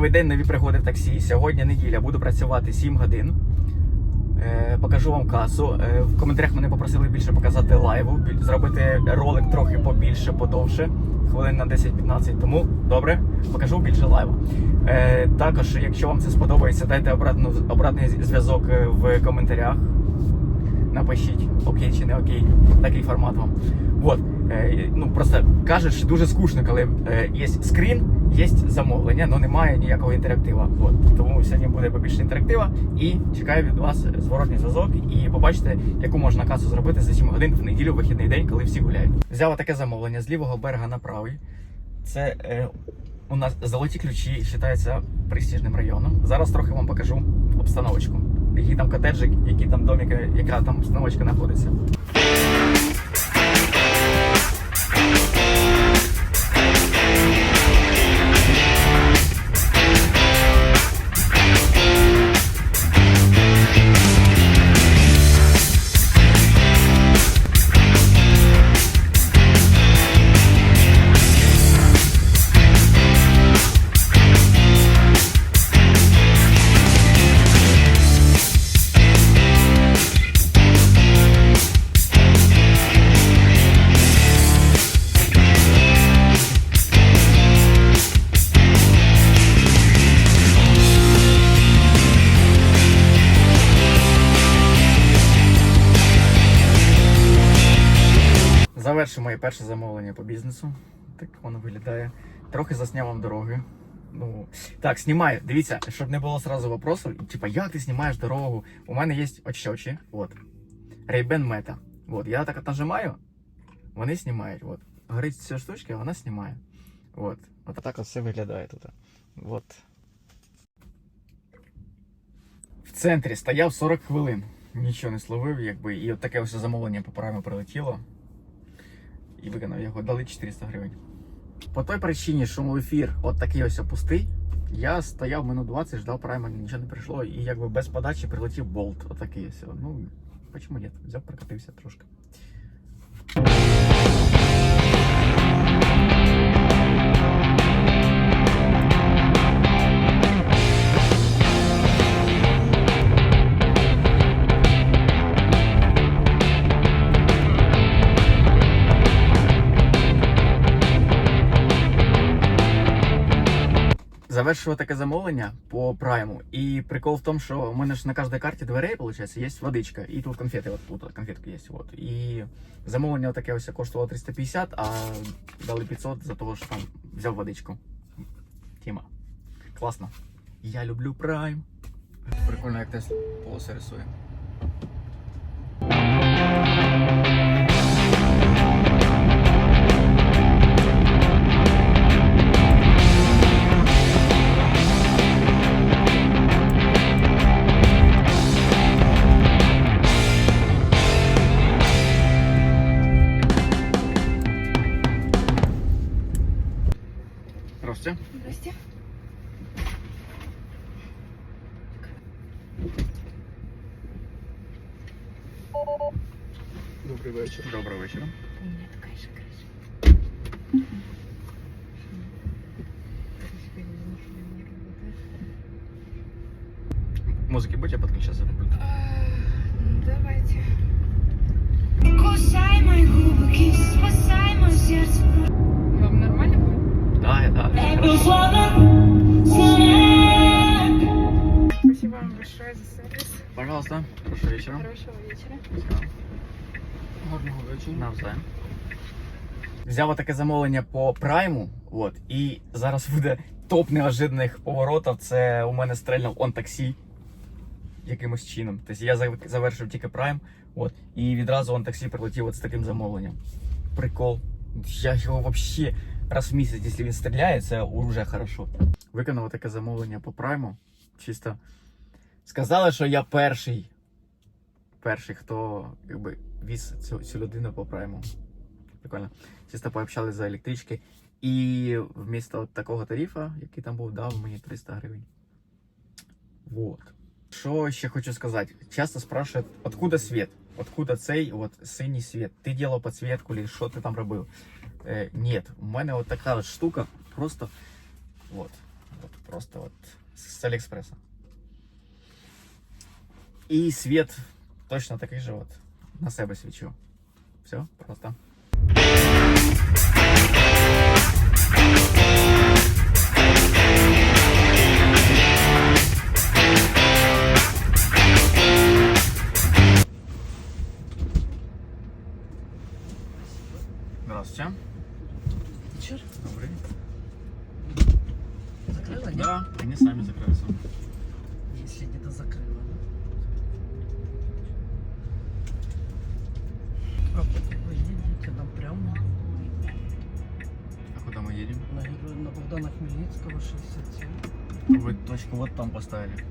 Новий день, нові пригоди в таксі. Сьогодні неділя, буду працювати 7 годин. Е, покажу вам касу. Е, в коментарях мене попросили більше показати лайву, зробити ролик трохи побільше, подовше, хвилин на 10-15. Тому добре, покажу більше лайву. Е, також, якщо вам це сподобається, дайте обратну, обратний зв'язок в коментарях. Напишіть, окей чи не окей, такий формат вам. Вот. Е, ну просто кажеш, дуже скучно, коли е, є скрін, є замовлення, але немає ніякого інтерактива. От. Тому сьогодні буде побільше інтерактива і чекаю від вас зворотний зв'язок і побачите, яку можна касу зробити за 7 годин в неділю, вихідний день, коли всі гуляють. Взяв таке замовлення з лівого берега на правий. Це е, у нас золоті ключі, вважається престижним районом. Зараз трохи вам покажу обстановочку. Який там котеджик, які там домики, яка там обстановочка знаходиться. Завершив моє перше замовлення по бізнесу. Так воно виглядає. Трохи засняв вам дороги. Ну, так, знімаю. Дивіться, щоб не було сразу вопросу, типа, як ти знімаєш дорогу? У мене є очі, от. Ray-Ban Meta. От, я так нажимаю, вони знімають. От. Горить ця штучка, вона знімає. От. От так от все виглядає тут. От. В центрі стояв 40 хвилин. Нічого не словив, якби. І от таке ось замовлення по програмі прилетіло і виконав його, дали 400 гривень. По той причині, що мій ефір от такий ось пустий, я стояв минут 20, ждав прайма, нічого не прийшло, і якби без подачі прилетів болт. Отакий ось. Ну, чому нет? Взяв, прокатився трошки. Завершив таке замовлення по прайму. І прикол в тому, що у мене ж на кожній карті дверей, виходить, є водичка. І тут конфети, от тут конфетки є. От. І замовлення таке ось коштувало 350, а дали 500 за того, що там взяв водичку. Тіма. Класно. Я люблю прайм. Прикольно, як Тесла полоси рисує. Музыки будете подключаться? Давайте. Кусай мои губы, кис, спасай мое сердце. Вам нормально будет? Да, да. Спасибо вам большое за сервис. Пожалуйста. Хорошего вечера. Хорошего вечера. Гарного вечора. Навзаєм. Взяв таке замовлення по прайму, от, і зараз буде топ неожиданних поворотів. Це у мене стрельнув он таксі якимось чином. Тобто я завершив тільки прайм, от, і відразу он таксі прилетів от з таким замовленням. Прикол. Я його взагалі раз в місяць, якщо він стріляє, це вже хорошо. Виконав таке замовлення по прайму. Чисто сказали, що я перший. Перший, хто якби, віз цю, цю людину по прайму. Прикольно. Чисто пообщались за електрички. І вмісто такого тарифа, який там був, дав мені 300 гривень. Вот. Що ще хочу сказати? Часто спрашивают, откуда свет? Откуда цей от синій світ? Ти ділав підсвітку, чи що ти там робив? Е, ні, у мене от така от штука, просто от. от Просто от з Аліекспреса. І світ точно такий же от. На себе свічу. Все, просто. Едем? на, на Богдана Хмельницкого 67. Вы точку вот там поставили.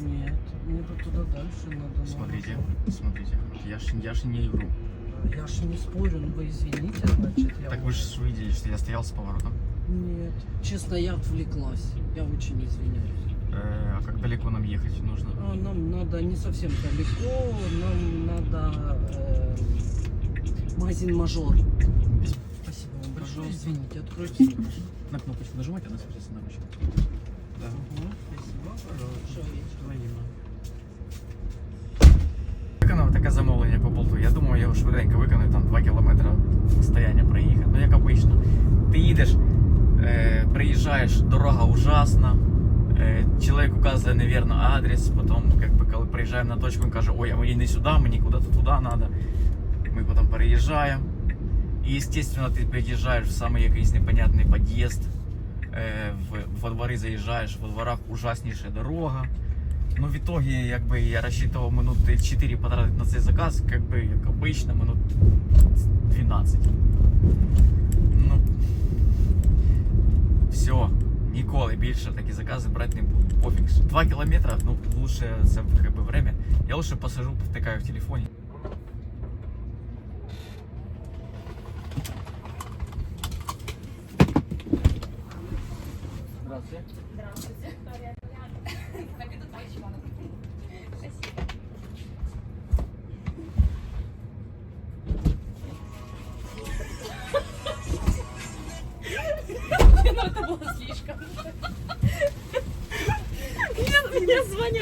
Нет, мне бы туда дальше надо. на Смотрите, Морозово. смотрите. Я ж, я ж не. А, Я ж не спорю, ну вы извините, значит, я... Так вы же увидели, что я стоял с поворотом. Нет, честно, я отвлеклась. Я очень извиняюсь. Э, а как далеко нам ехать нужно? А, нам надо не совсем далеко, нам надо э, магазин Мажор. Большое, извините, откройте. На кнопочку нажимать, она соответственно обычно. Да. Ага, спасибо. Вечера. Виконав таке замовлення по болту. Я думаю, я його швиденько виконую, там 2 кілометри стояння проїхати. Ну, як обично. Ти їдеш, е, приїжджаєш, дорога ужасна. Е, чоловік указує невірно адрес, потім, як би, коли приїжджаємо на точку, він каже, ой, а мені не сюди, мені куди-то туди треба. Ми потім переїжджаємо. І, естественно, ти під'їжджаєш в самий якийсь непонятний під'їзд. Е, в, во двори заїжджаєш, во дворах ужасніша дорога. Ну, в итоге, якби я рассчитывал минути 4 потратить на цей заказ, как бы, як обычно, минут 12. Ну, все, ніколи більше такі закази брати не буду. Пофіг. 2 кілометри, ну, лучше це как бы, время. Я лучше посажу, повтикаю в телефоні.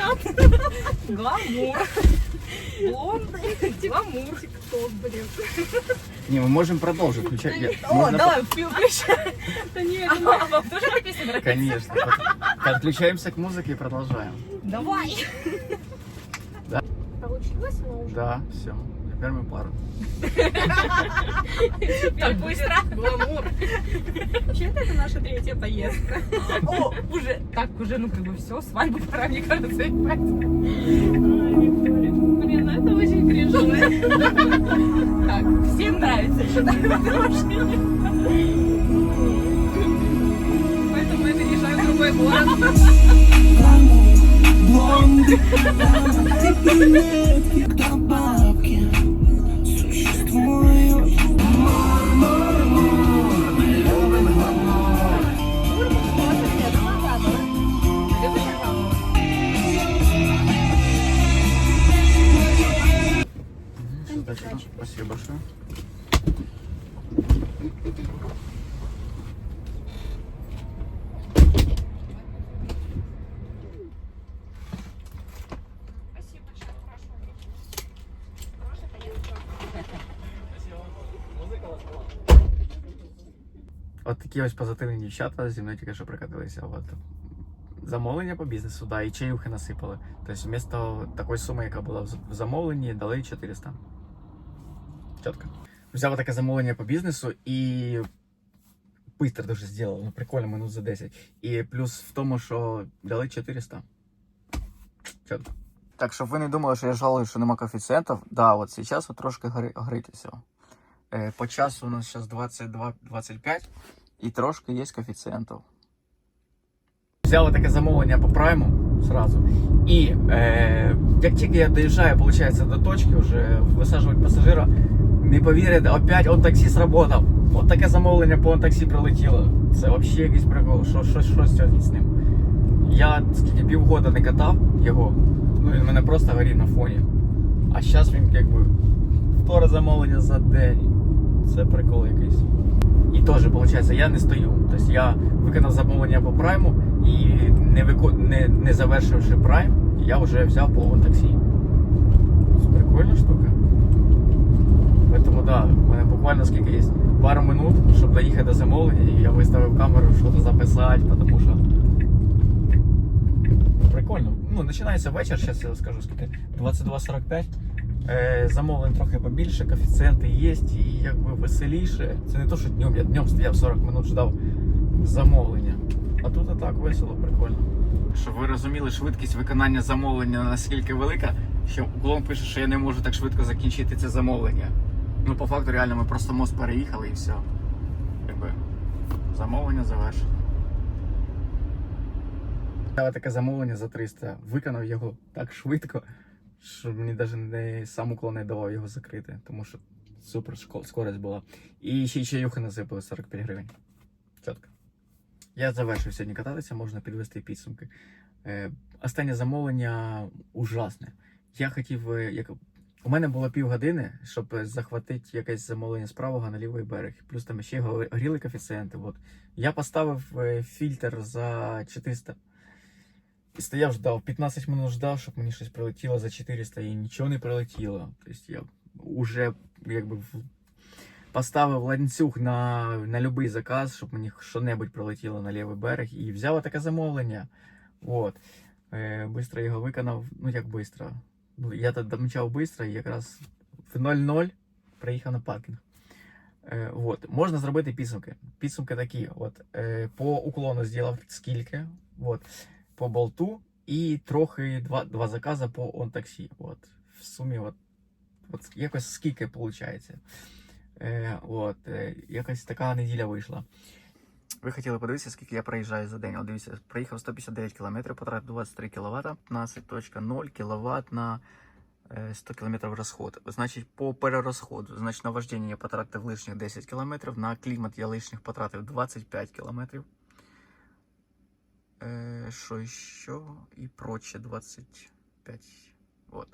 Звонят. Гламур. Блондный. Гламур. Тикток, блин. Не, мы можем продолжить. Включать. О, можно давай, включай. Да нет, а вам тоже эта песня? Конечно. Подключаемся к музыке и продолжаем. Давай. Да. Получилось, но уже. Да, все. Мы пару. Так быстро. Гламур. Вообще-то это наша третья поездка. О, уже. Так, уже, ну как бы все, свадьбу пора, мне кажется. Блин, ну это очень кринжово. Так, всем нравится, что. Поэтому я переезжаю в другой город. Когда бабки От такі ось позитивні дівчата зі мною тільки що прикатилися. От. Замовлення по бізнесу, да, і чаюхи насипали. Тобто вмісто такої суми, яка була в замовленні, дали 400. Чітко. Взяв таке замовлення по бізнесу і быстро дуже зробив, ну прикольно, минут за 10. І плюс в тому, що дали 400. Чітко. Так, щоб ви не думали, що я жалую, що нема коефіцієнтів. Да, от зараз от трошки гритися. Е, По часу у нас зараз 22-25 і трошки є коефіцієнтів. Взяли таке замовлення по прайму сразу. І е, як тільки я доїжджаю, виходить, до точки, вже висаджувати пасажира, не повірите, опять он таксі сработав. От таке замовлення по таксі прилетіло. Це взагалі якийсь прикол, що, що, що сьогодні з ним. Я скільки півгода не катав його, ну він мене просто горів на фоні. А зараз він якби вторе замовлення за день. Це прикол якийсь. І теж, виходить, я не стою. Тобто я виконав замовлення по прайму і не, вико... не, не завершивши прайм, я вже взяв по таксі. Прикольна штука. Поэтому да, у мене буквально скільки є пару минут, щоб доїхати до замовлення, і я виставив камеру, що записати, тому що. Прикольно. Ну, починається вечір, зараз я скажу скільки. 22.45. Е, замовлень трохи побільше, коефіцієнти є, і якби веселіше. Це не то, що днем, я днем стояв 40 минут, ждав замовлення. А тут і так весело, прикольно. Щоб ви розуміли, швидкість виконання замовлення наскільки велика, що уклон пише, що я не можу так швидко закінчити це замовлення. Ну, по факту, реально, ми просто мост переїхали і все. Якби замовлення завершено. Таке замовлення за 300. Виконав його так швидко, що мені навіть не сам уклон не давав його закрити, тому що супер скорость була. І ще й чаюхи насипали 45 гривень. Чітко. Я завершив сьогодні кататися, можна підвести підсумки. Е, останнє замовлення ужасне. Я хотів, е, як у мене було півгодини, щоб захватити якесь замовлення з правого на лівий берег. Плюс там ще го- горіли коефіцієнти. От. Я поставив е, фільтр за 400. Стояв, ждав, 15 минут ждав, щоб мені щось прилетіло за 400 і нічого не прилетіло. Тобто я вже якби поставив ланцюг на, на будь-який заказ, щоб мені що-небудь прилетіло на лівий берег. І взяв таке замовлення. От. Е, бистро його виконав. Ну як бистро. Ну, я домчав бистро і якраз в 0-0 приїхав на паркінг. Е, от. Можна зробити підсумки. Підсумки такі: от, е, по уклону зробив скільки. От по болту і трохи два, два закази по он-таксі. От. В сумі, от, от якось скільки виходить. Е, от, е, якось така неділя вийшла. Ви хотіли подивитися, скільки я проїжджаю за день. От дивіться, проїхав 159 км, потратив 23 кВт, 15.0 кВт на е, 100 км розход. Значить, по перерозходу, значить, на вождіння я потратив лишніх 10 км, на клімат я лишніх потратив 25 км. Що ще? І проче 25. Вот.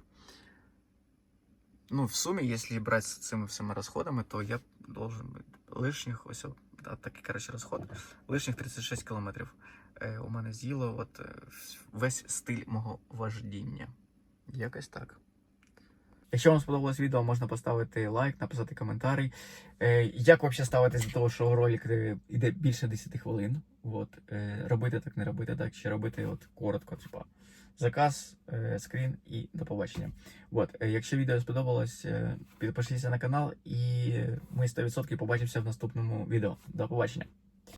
Ну, в сумме, если брать с цими всіма розходами, то я должен лишніх, ось, да, такий, коротше, розход. Лишніх 36 кілометрів е, у мене з'їло от, весь стиль мого вождіння. Якось так. Якщо вам сподобалось відео, можна поставити лайк, написати коментарі. Е, як взагалі ставитись до того, що ролик е, йде більше 10 хвилин? От, е, робити так, не робити так, чи робити от коротко, типа заказ, скрін і до побачення. От, якщо відео сподобалось, підпишіться на канал і ми 100% побачимося в наступному відео. До побачення.